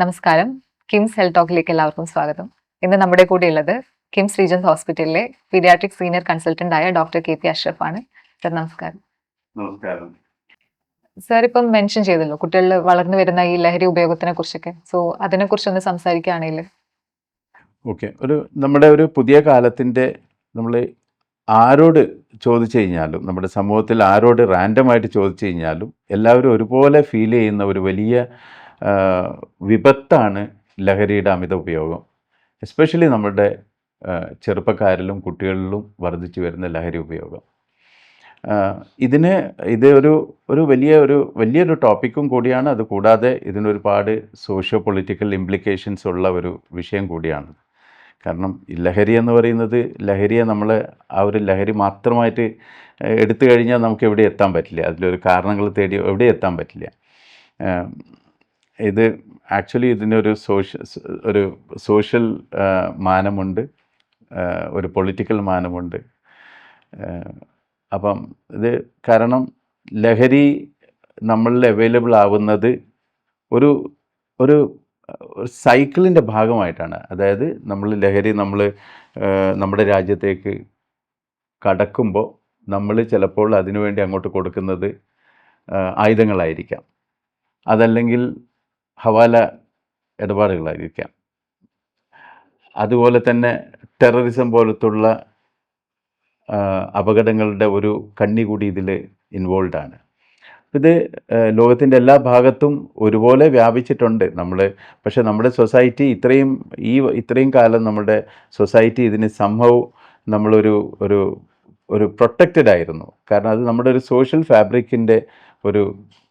നമസ്കാരം. കിംസ് ഹെൽത്ത് ടോക്കിലേക്ക് എല്ലാവർക്കും സ്വാഗതം. ഇന്ന് നമ്മുടെ കൂടെ ഉള്ളത് കിംസ് റീജൻസ് ഹോസ്പിറ്റലിലെ പീഡിയാട്രിക് സീനിയർ കൺസൾട്ടന്റ് ആയ ഡോക്ടർ കെ പി അഷ്റഫ് ആണ്. സർ നമസ്കാരം. നമസ്കാരം. സർ ഇപ്പം മെൻഷൻ ചെയ്തല്ലോ കുട്ടികളിൽ വളർന്നു വരുന്ന ഈ ലഹരി ഉപയോഗത്തിനെ കുറിച്ചൊക്കെ. സോ അതിനെ കുറിച്ച് ഒന്ന് സംസാരിക്കുകയാണെങ്കിൽ. ഓക്കെ. ഒരു നമ്മുടെ ഒരു പുതിയ കാലത്തിന്റെ നമ്മൾ ആരോട് ചോദിച്ചു കഴിഞ്ഞാലും നമ്മുടെ സമൂഹത്തിൽ ആരോട് റാൻഡമായിട്ട് ചോദിച്ചു കഴിഞ്ഞാലും എല്ലാവരും ഒരുപോലെ ഫീൽ ചെയ്യുന്ന ഒരു വലിയ വിപത്താണ് ലഹരിയുടെ അമിത ഉപയോഗം. എസ്പെഷ്യലി നമ്മളുടെ ചെറുപ്പക്കാരിലും കുട്ടികളിലും വർദ്ധിച്ചു വരുന്ന ലഹരി ഉപയോഗം. ഇതിന് ഇത് ഒരു ഒരു വലിയ ഒരു വലിയൊരു ടോപ്പിക്കും കൂടിയാണ്. അത് കൂടാതെ ഇതിനൊരുപാട് സോഷ്യോ പൊളിറ്റിക്കൽ ഇംപ്ലിക്കേഷൻസ് ഉള്ള ഒരു വിഷയം കൂടിയാണ്. കാരണം ലഹരി എന്ന് പറയുന്നത് ലഹരിയെ നമ്മൾ ആ ഒരു ലഹരി മാത്രമായിട്ട് എടുത്തു കഴിഞ്ഞാൽ നമുക്ക് എവിടെ എത്താൻ പറ്റില്ല. അതിലൊരു കാരണങ്ങൾ തേടി എവിടെ എത്താൻ പറ്റില്ല. ഇത് ആക്ച്വലി ഇതിനൊരു സോഷ്യ ഒരു സോഷ്യൽ മാനമുണ്ട്. ഒരു പൊളിറ്റിക്കൽ മാനമുണ്ട്. അപ്പം ഇത് കാരണം ലഹരി നമ്മളിൽ അവൈലബിൾ ആവുന്നത് ഒരു ഒരു സൈക്കിളിന്റെ ഭാഗമായിട്ടാണ്. അതായത് നമ്മൾ ലഹരി നമ്മൾ നമ്മുടെ രാജ്യത്തേക്ക് കടക്കുമ്പോൾ നമ്മൾ ചിലപ്പോൾ അതിനുവേണ്ടി അങ്ങോട്ട് കൊടുക്കുന്നത് ആയുധങ്ങളായിരിക്കാം. അതല്ലെങ്കിൽ ഹവാല ഇടപാടുകളായിരിക്കാം. അതുപോലെ തന്നെ ടെററിസം പോലത്തുള്ള അപകടങ്ങളുടെ ഒരു കണ്ണി കൂടി ഇതിൽ ഇൻവോൾവ് ആണ്. ഇത് ലോകത്തിന്റെ എല്ലാ ഭാഗത്തും ഒരുപോലെ വ്യാപിച്ചിട്ടുണ്ട് നമ്മൾ പക്ഷെ നമ്മുടെ സൊസൈറ്റി ഇത്രയും ഈ ഇത്രയും കാലം നമ്മുടെ സൊസൈറ്റി ഇതിന് സംഭവം നമ്മളൊരു ഒരു ഒരു പ്രൊട്ടക്റ്റഡ് ആയിരുന്നു. കാരണം അത് നമ്മുടെ ഒരു സോഷ്യൽ ഫാബ്രിക്കിന്റെ ഒരു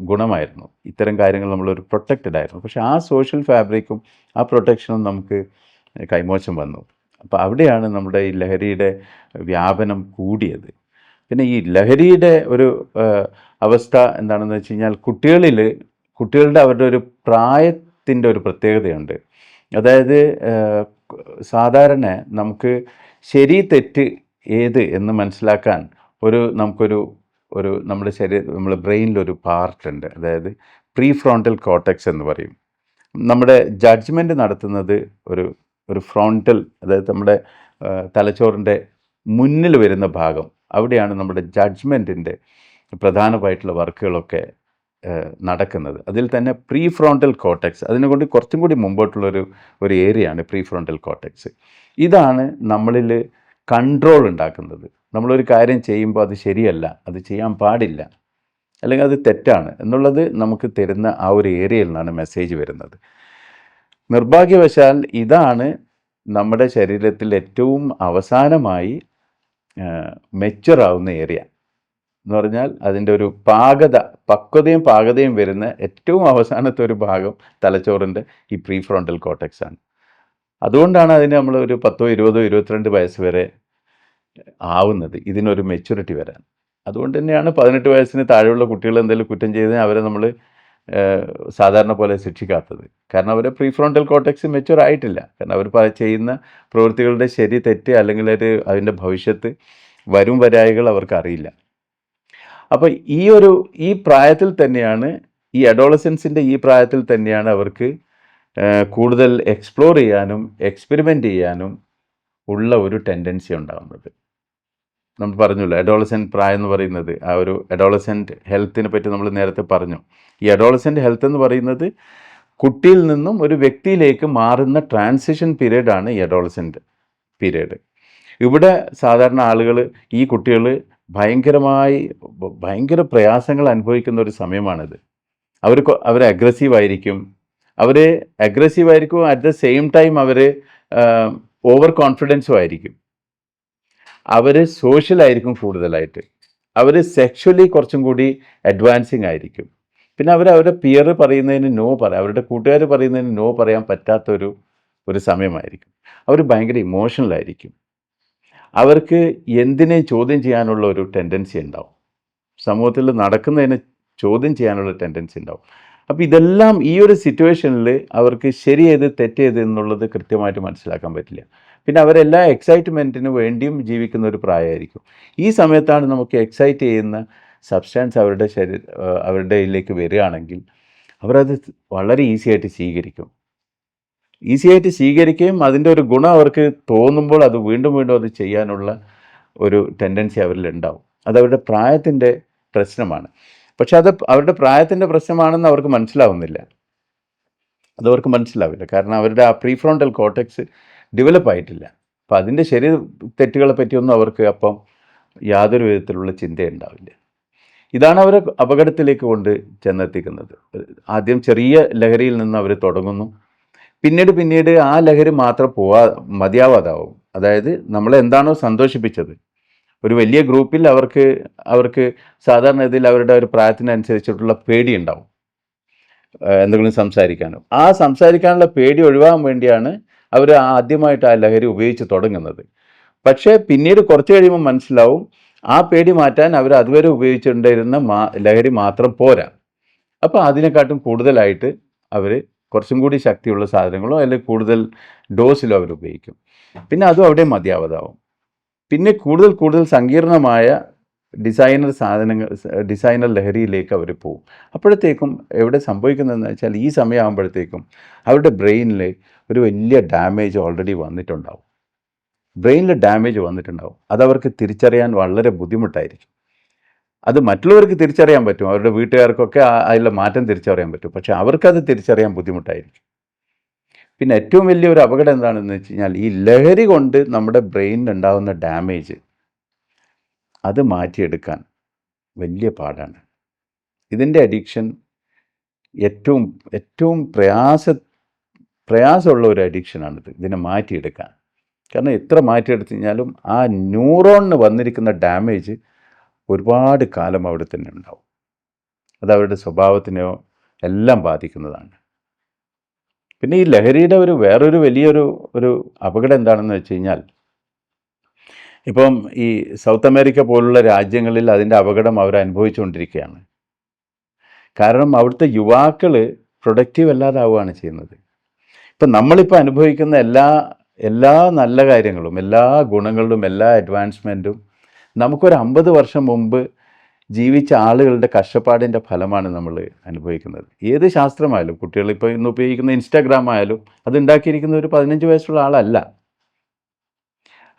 ഗുണമായിരുന്നു. ഇത്തരം കാര്യങ്ങൾ നമ്മളൊരു പ്രൊട്ടക്റ്റഡ് ആയിരുന്നു. പക്ഷേ ആ സോഷ്യൽ ഫാബ്രിക്കും ആ പ്രൊട്ടക്ഷനും നമുക്ക് കൈമോശം വന്നു. അപ്പോൾ അവിടെയാണ് നമ്മുടെ ഈ ലഹരിയുടെ വ്യാപനം കൂടിയത്. പിന്നെ ഈ ലഹരിയുടെ ഒരു അവസ്ഥ എന്താണെന്ന് വെച്ച് കഴിഞ്ഞാൽ കുട്ടികളിൽ കുട്ടികളുടെ അവരുടെ ഒരു പ്രായത്തിന്റെ ഒരു പ്രത്യേകതയുണ്ട്. അതായത് സാധാരണ നമുക്ക് ശരി തെറ്റ് ഏത് എന്ന് മനസ്സിലാക്കാൻ ഒരു നമുക്കൊരു ഒരു നമ്മുടെ ശരീര നമ്മുടെ ബ്രെയിനിലൊരു പാർട്ടുണ്ട് അതായത് പ്രീ ഫ്രോണ്ടൽ കോട്ടക്സ് എന്ന് പറയും. നമ്മുടെ ജഡ്ജ്മെന്റ് നടത്തുന്നത് ഒരു ഒരു ഫ്രോണ്ടൽ അതായത് നമ്മുടെ തലച്ചോറിന്റെ മുന്നിൽ വരുന്ന ഭാഗം. അവിടെയാണ് നമ്മുടെ ജഡ്ജ്മെന്റിന്റെ പ്രധാനമായിട്ടുള്ള വർക്കുകളൊക്കെ നടക്കുന്നത്. അതിൽ തന്നെ പ്രീ ഫ്രോണ്ടൽ കോട്ടക്സ് അതിനെക്കൊണ്ട് കുറച്ചും കൂടി മുമ്പോട്ടുള്ളൊരു ഒരു ഏരിയയാണ് പ്രീ ഫ്രോണ്ടൽ കോട്ടക്സ് ഇതാണ് നമ്മളിൽ കൺട്രോൾ ഉണ്ടാക്കുന്നത്. നമ്മളൊരു കാര്യം ചെയ്യുമ്പോൾ അത് ശരിയല്ല അത് ചെയ്യാൻ പാടില്ല അല്ലെങ്കിൽ അത് തെറ്റാണ് എന്നുള്ളത് നമുക്ക് തരുന്ന ആ ഒരു ഏരിയയിൽ നിന്നാണ് മെസ്സേജ് വരുന്നത്. നിർഭാഗ്യവശാൽ ഇതാണ് നമ്മുടെ ശരീരത്തിൽ ഏറ്റവും അവസാനമായി മെച്ചറാവുന്ന ഏരിയ എന്ന് പറഞ്ഞാൽ അതിന്റെ ഒരു പാകത പക്വതയും പാകതയും വരുന്ന ഏറ്റവും അവസാനത്തെ ഒരു ഭാഗം തലച്ചോറിന്റെ ഈ പ്രീ ഫ്രോണ്ടൽ കോട്ടക്സ് ആണ്. അതുകൊണ്ടാണ് അതിന് നമ്മൾ ഒരു പത്തോ ഇരുപതോ ഇരുപത്തിരണ്ട് വയസ്സ് വരെ ആവുന്നത് ഇതിനൊരു മെച്യൂരിറ്റി വരാൻ. അതുകൊണ്ട് തന്നെയാണ് പതിനെട്ട് വയസ്സിന് താഴെയുള്ള കുട്ടികൾ എന്തെങ്കിലും കുറ്റം ചെയ്ത് അവരെ നമ്മൾ സാധാരണ പോലെ ശിക്ഷിക്കാത്തത്. കാരണം അവരെ പ്രീ ഫ്രോണ്ടൽ കോട്ടക്സ് മെച്യൂർ ആയിട്ടില്ല. കാരണം അവർ ചെയ്യുന്ന പ്രവൃത്തികളുടെ ശരി തെറ്റ് അല്ലെങ്കിൽ ഒരു അതിന്റെ ഭവിഷ്യത്ത് വരും വരായികൾ അവർക്ക് അറിയില്ല. അപ്പോൾ ഈ ഒരു ഈ പ്രായത്തിൽ തന്നെയാണ് ഈ അഡോളസൻസിന്റെ ഈ പ്രായത്തിൽ തന്നെയാണ് അവർക്ക് കൂടുതൽ എക്സ്പ്ലോർ ചെയ്യാനും എക്സ്പെരിമെന്റ് ചെയ്യാനും ഉള്ള ഒരു ടെൻഡൻസി ഉണ്ടാകുന്നത് നമ്മൾ പറഞ്ഞല്ലോ അഡോളസെന്റ് പ്രായം എന്ന് പറയുന്നത് ആ ഒരു അഡോളസെന്റ് ഹെൽത്തിനെ പറ്റി നമ്മൾ നേരത്തെ പറഞ്ഞു. ഈ അഡോളസെന്റ് ഹെൽത്ത് എന്ന് പറയുന്നത് കുട്ടിയിൽ നിന്നും ഒരു വ്യക്തിയിലേക്ക് മാറുന്ന ട്രാൻസിഷൻ പീരീഡാണ് ഈ അഡോളസെന്റ് പീരീഡ് ഇവിടെ സാധാരണ ആളുകൾ ഈ കുട്ടികൾ ഭയങ്കരമായി ഭയങ്കര പ്രയാസങ്ങൾ അനുഭവിക്കുന്ന ഒരു സമയമാണിത്. അവർ അവർ അഗ്രസീവ് ആയിരിക്കും. അവർ അഗ്രസീവ് ആയിരിക്കും അറ്റ് ദ സെയിം ടൈം അവർ ഓവർ കോൺഫിഡൻസും ആയിരിക്കും. അവർ സോഷ്യലായിരിക്കും കൂടുതലായിട്ട്. അവർ സെക്ഷലി കുറച്ചും കൂടി അഡ്വാൻസിങ് ആയിരിക്കും. പിന്നെ അവർ അവരുടെ പിയർ പറയുന്നതിന് നോ പറയാം അവരുടെ കൂട്ടുകാർ പറയുന്നതിന് നോ പറയാൻ പറ്റാത്തൊരു ഒരു സമയമായിരിക്കും. അവർ ഭയങ്കര ഇമോഷണലായിരിക്കും അവർക്ക് എന്തിനെ ചോദ്യം ചെയ്യാനുള്ള ഒരു ടെൻഡൻസി ഉണ്ടാവും. സമൂഹത്തിൽ നടക്കുന്നതിനെ ചോദ്യം ചെയ്യാനുള്ള ടെൻഡൻസി ഉണ്ടാവും. അപ്പോൾ ഇതെല്ലാം ഈ ഒരു സിറ്റുവേഷനിൽ അവർക്ക് ശരിയേത് തെറ്റേത് എന്നുള്ളത് കൃത്യമായിട്ട് മനസ്സിലാക്കാൻ പറ്റില്ല. പിന്നെ അവരെല്ലാ എക്സൈറ്റ്മെന്റിന് വേണ്ടിയും ജീവിക്കുന്ന ഒരു പ്രായമായിരിക്കും. ഈ സമയത്താണ് നമുക്ക് എക്സൈറ്റ് ചെയ്യുന്ന സബ്സ്റ്റാൻസ് അവരുടെ ശരീര അവരുടെ ഇതിലേക്ക് വരികയാണെങ്കിൽ അവരത് വളരെ ഈസി ആയിട്ട് സ്വീകരിക്കും. ഈസി ആയിട്ട് സ്വീകരിക്കുകയും അതിന്റെ ഒരു ഗുണം അവർക്ക് തോന്നുമ്പോൾ അത് വീണ്ടും വീണ്ടും അത് ചെയ്യാനുള്ള ഒരു ടെൻഡൻസി അവരിൽ ഉണ്ടാവും. അത് അവരുടെ പ്രായത്തിന്റെ പ്രശ്നമാണ്. പക്ഷെ അത് അവരുടെ പ്രായത്തിന്റെ പ്രശ്നമാണെന്ന് അവർക്ക് മനസ്സിലാവുന്നില്ല. അതവർക്ക് മനസ്സിലാവില്ല. കാരണം അവരുടെ ആ പ്രീഫ്രോണ്ടൽ കോട്ടക്സ് ഡെവലപ്പ് ആയിട്ടില്ല. അപ്പം അതിന്റെ ശരി തെറ്റുകളെ പറ്റിയൊന്നും അവർക്ക് അപ്പം യാതൊരു വിധത്തിലുള്ള ചിന്തയുണ്ടാവില്ല ഇതാണ് അവരെ അപകടത്തിലേക്ക് കൊണ്ട് ചെന്നെത്തിക്കുന്നത്. ആദ്യം ചെറിയ ലഹരിയിൽ നിന്ന് അവർ തുടങ്ങുന്നു. പിന്നീട് പിന്നീട് ആ ലഹരി മാത്രം പോവാ മതിയാവാതാവും. അതായത് നമ്മളെ എന്താണോ സന്തോഷിപ്പിച്ചത്. ഒരു വലിയ ഗ്രൂപ്പിൽ അവർക്ക് അവർക്ക് സാധാരണ ഇതിൽ അവരുടെ ഒരു പ്രായത്തിനനുസരിച്ചിട്ടുള്ള പേടി ഉണ്ടാവും. എന്തെങ്കിലും സംസാരിക്കാനോ. ആ സംസാരിക്കാനുള്ള പേടി ഒഴിവാകാൻ വേണ്ടിയാണ് അവർ ആദ്യമായിട്ട് ആ ലഹരി ഉപയോഗിച്ച് തുടങ്ങുന്നത്. പക്ഷേ പിന്നീട് കുറച്ച് കഴിയുമ്പോൾ മനസ്സിലാവും ആ പേടി മാറ്റാൻ അവർ അതുവരെ ഉപയോഗിച്ചിട്ടുണ്ടായിരുന്ന മാ ലഹരി മാത്രം പോരാ. അപ്പോൾ അതിനെക്കാട്ടും കൂടുതലായിട്ട് അവർ കുറച്ചും കൂടി ശക്തിയുള്ള സാധനങ്ങളോ അല്ലെങ്കിൽ കൂടുതൽ ഡോസിലോ അവർ ഉപയോഗിക്കും. പിന്നെ അതും അവിടെ മതിയാവതാവും. പിന്നെ കൂടുതൽ കൂടുതൽ സങ്കീർണമായ ഡിസൈനർ സാധനങ്ങൾ ഡിസൈനർ ലഹരിയിലേക്ക് അവർ പോകും അപ്പോഴത്തേക്കും എവിടെ സംഭവിക്കുന്നതെന്ന് വെച്ചാൽ ഈ സമയമാകുമ്പോഴത്തേക്കും അവരുടെ ബ്രെയിനിൽ ഒരു വലിയ ഡാമേജ് ഓൾറെഡി വന്നിട്ടുണ്ടാവും. ബ്രെയിനിൽ ഡാമേജ് വന്നിട്ടുണ്ടാവും. അതവർക്ക് തിരിച്ചറിയാൻ വളരെ ബുദ്ധിമുട്ടായിരിക്കും. അത് മറ്റുള്ളവർക്ക് തിരിച്ചറിയാൻ പറ്റും. അവരുടെ വീട്ടുകാർക്കൊക്കെ അതിലെ മാറ്റം തിരിച്ചറിയാൻ പറ്റും. പക്ഷെ അവർക്കത് തിരിച്ചറിയാൻ ബുദ്ധിമുട്ടായിരിക്കും. പിന്നെ ഏറ്റവും വലിയൊരു അപകടം എന്താണെന്ന് വെച്ച് കഴിഞ്ഞാൽ ഈ ലഹരി കൊണ്ട് നമ്മുടെ ബ്രെയിനിൽ ഉണ്ടാകുന്ന ഡാമേജ് അത് മാറ്റിയെടുക്കാൻ വലിയ പാടാണ്. ഇതിന്റെ അഡിക്ഷൻ ഏറ്റവും ഏറ്റവും പ്രയാസ പ്രയാസമുള്ള ഒരു അഡിക്ഷനാണിത് ഇതിനെ മാറ്റിയെടുക്കാൻ. കാരണം എത്ര മാറ്റിയെടുത്തു കഴിഞ്ഞാലും ആ ന്യൂറോണിന് വന്നിരിക്കുന്ന ഡാമേജ് ഒരുപാട് കാലം അവിടെ തന്നെ ഉണ്ടാവും. അത് അവരുടെ സ്വഭാവത്തിനെയോ എല്ലാം ബാധിക്കുന്നതാണ്. പിന്നെ ഈ ലഹരിയുടെ ഒരു വേറൊരു വലിയൊരു ഒരു അപകടം എന്താണെന്ന് വെച്ച് കഴിഞ്ഞാൽ ഇപ്പം ഈ സൗത്ത് അമേരിക്ക പോലുള്ള രാജ്യങ്ങളിൽ അതിന്റെ അപകടം അവർ അനുഭവിച്ചുകൊണ്ടിരിക്കുകയാണ്. കാരണം അവിടുത്തെ യുവാക്കൾ പ്രൊഡക്റ്റീവ് അല്ലാതാവുകയാണ് ചെയ്യുന്നത്. ഇപ്പം നമ്മളിപ്പോൾ അനുഭവിക്കുന്ന എല്ലാ എല്ലാ നല്ല കാര്യങ്ങളും എല്ലാ ഗുണങ്ങളിലും എല്ലാ അഡ്വാൻസ്മെന്റും നമുക്കൊരു അമ്പത് വർഷം മുമ്പ് ജീവിച്ച ആളുകളുടെ കഷ്ടപ്പാടിന്റെ ഫലമാണ് നമ്മൾ അനുഭവിക്കുന്നത്. ഏത് ശാസ്ത്രമായാലും കുട്ടികൾ ഇപ്പോൾ ഇന്ന് ഉപയോഗിക്കുന്ന ഇൻസ്റ്റാഗ്രാം ആയാലും അത് ഉണ്ടാക്കിയിരിക്കുന്ന ഒരു പതിനഞ്ച് വയസ്സുള്ള ആളല്ല.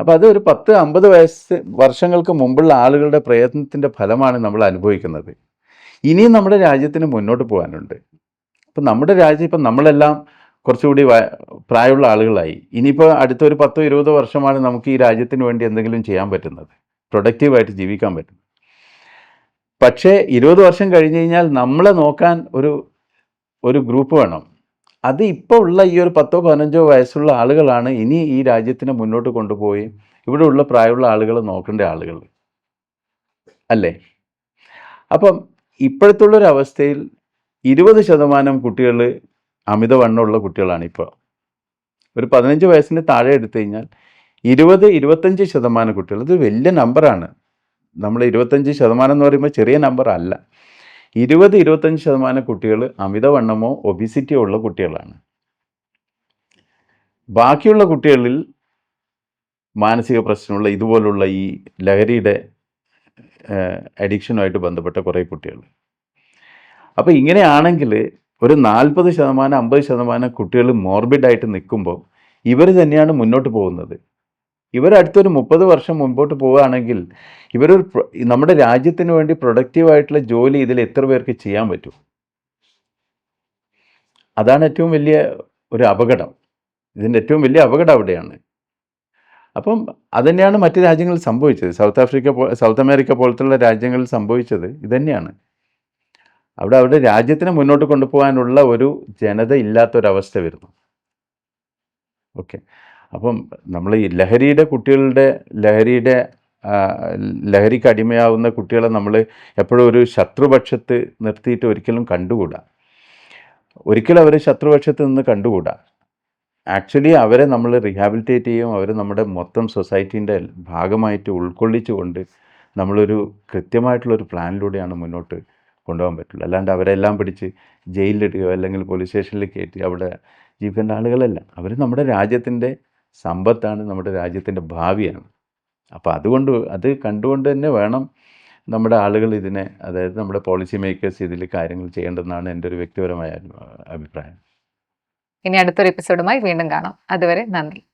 അപ്പോൾ അത് ഒരു പത്ത് അമ്പത് വയസ്സ് വർഷങ്ങൾക്ക് മുമ്പുള്ള ആളുകളുടെ പ്രയത്നത്തിന്റെ ഫലമാണ് നമ്മൾ അനുഭവിക്കുന്നത്. ഇനിയും നമ്മുടെ രാജ്യത്തിന് മുന്നോട്ട് പോകാനുണ്ട്. അപ്പം നമ്മുടെ രാജ്യം ഇപ്പം നമ്മളെല്ലാം കുറച്ചുകൂടി പ്രായമുള്ള ആളുകളായി. ഇനിയിപ്പോൾ അടുത്ത ഒരു പത്തോ ഇരുപതോ വർഷമാണ് നമുക്ക് ഈ രാജ്യത്തിന് വേണ്ടി എന്തെങ്കിലും ചെയ്യാൻ പറ്റുന്നത്. പ്രൊഡക്റ്റീവായിട്ട് ജീവിക്കാൻ പറ്റും പക്ഷേ ഇരുപത് വർഷം കഴിഞ്ഞ് കഴിഞ്ഞാൽ നമ്മളെ നോക്കാൻ ഒരു ഒരു ഗ്രൂപ്പ് വേണം. അത് ഇപ്പോൾ ഉള്ള ഈ ഒരു പത്തോ പതിനഞ്ചോ വയസ്സുള്ള ആളുകളാണ് ഇനി ഈ രാജ്യത്തിനെ മുന്നോട്ട് കൊണ്ടുപോയി ഇവിടെ ഉള്ള പ്രായമുള്ള ആളുകൾ നോക്കേണ്ട ആളുകൾ. അല്ലേ? അപ്പം ഇപ്പോഴത്തുള്ളൊരു അവസ്ഥയിൽ ഇരുപത് ശതമാനം കുട്ടികൾ അമിതവണ്ണമുള്ള കുട്ടികളാണ് ഇപ്പോൾ. ഒരു പതിനഞ്ച് വയസ്സിന് താഴെ എടുത്തു കഴിഞ്ഞാൽ ഇരുപത് ഇരുപത്തഞ്ച് ശതമാനം കുട്ടികൾ. ഇത് വലിയ നമ്പറാണ് നമ്മൾ ഇരുപത്തഞ്ച് ശതമാനം എന്ന് പറയുമ്പോൾ ചെറിയ നമ്പർ അല്ല. ഇരുപത് ഇരുപത്തഞ്ച് ശതമാനം കുട്ടികൾ അമിതവണ്ണമോ ഒബിസിറ്റിയോ ഉള്ള കുട്ടികളാണ്. ബാക്കിയുള്ള കുട്ടികളിൽ മാനസിക പ്രശ്നമുള്ള ഇതുപോലുള്ള ഈ ലഹരിയുടെ അഡിക്ഷനുമായിട്ട് ബന്ധപ്പെട്ട കുറേ കുട്ടികൾ അപ്പോൾ ഇങ്ങനെയാണെങ്കിൽ ഒരു നാൽപ്പത് ശതമാനം അമ്പത് ശതമാനം കുട്ടികൾ മോർബിഡായിട്ട് നിൽക്കുമ്പോൾ ഇവർ തന്നെയാണ് മുന്നോട്ട് പോകുന്നത്. ഇവർ അടുത്തൊരു മുപ്പത് വർഷം മുൻപോട്ട് പോവുകയാണെങ്കിൽ ഇവരൊരു നമ്മുടെ രാജ്യത്തിന് വേണ്ടി പ്രൊഡക്റ്റീവായിട്ടുള്ള ജോലി ഇതിൽ എത്ര പേർക്ക് ചെയ്യാൻ പറ്റും? അതാണ് ഏറ്റവും വലിയ ഒരു അപകടം. ഇതിന്റെ ഏറ്റവും വലിയ അപകടം അവിടെയാണ്. അപ്പം അതുതന്നെയാണ് മറ്റ് രാജ്യങ്ങളിൽ സംഭവിച്ചത്. സൗത്ത് ആഫ്രിക്ക സൗത്ത് അമേരിക്ക പോലത്തുള്ള രാജ്യങ്ങളിൽ സംഭവിച്ചത് ഇതുതന്നെയാണ് അവിടെ അവിടെ രാജ്യത്തിനെ മുന്നോട്ട് കൊണ്ടുപോകാനുള്ള ഒരു ജനത ഇല്ലാത്തൊരവസ്ഥ വരുന്നു. ഓക്കെ. അപ്പം നമ്മൾ ഈ ലഹരിയുടെ കുട്ടികളുടെ ലഹരിയുടെ ലഹരിക്ക് അടിമയാവുന്ന കുട്ടികളെ നമ്മൾ എപ്പോഴും ഒരു ശത്രുപക്ഷത്ത് നിർത്തിയിട്ട് ഒരിക്കലും കണ്ടുകൂടാ. ഒരിക്കലും അവരെ ശത്രുപക്ഷത്ത് നിന്ന് കണ്ടുകൂടാ. ആക്ച്വലി അവരെ നമ്മൾ റീഹാബിലിറ്റേറ്റ് ചെയ്യും അവരെ നമ്മുടെ മൊത്തം സൊസൈറ്റീന്റെ ഭാഗമായിട്ട് ഉൾക്കൊള്ളിച്ചുകൊണ്ട് നമ്മളൊരു കൃത്യമായിട്ടുള്ളൊരു പ്ലാനിലൂടെയാണ് മുന്നോട്ട് കൊണ്ടുപോകാൻ പറ്റുള്ളൂ. അല്ലാണ്ട് അവരെല്ലാം പിടിച്ച് ജയിലിലിടുകയോ അല്ലെങ്കിൽ പോലീസ് സ്റ്റേഷനിൽ കയറ്റി അവിടെ ജീവിക്കേണ്ട ആളുകളല്ല. അവർ നമ്മുടെ രാജ്യത്തിന്റെ സമ്പത്താണ് നമ്മുടെ രാജ്യത്തിന്റെ ഭാവിയാണ്. അപ്പോൾ അതുകൊണ്ട് അത് കണ്ടുകൊണ്ട് തന്നെ വേണം നമ്മുടെ ആളുകൾ ഇതിനെ അതായത് നമ്മുടെ പോളിസി മേക്കേഴ്സ് ഇതിൽ കാര്യങ്ങൾ ചെയ്യേണ്ടതെന്നാണ് എന്റെ ഒരു വ്യക്തിപരമായ അഭിപ്രായം. ഇനി അടുത്തൊരു എപ്പിസോഡുമായി വീണ്ടും കാണാം. അതുവരെ നന്ദി.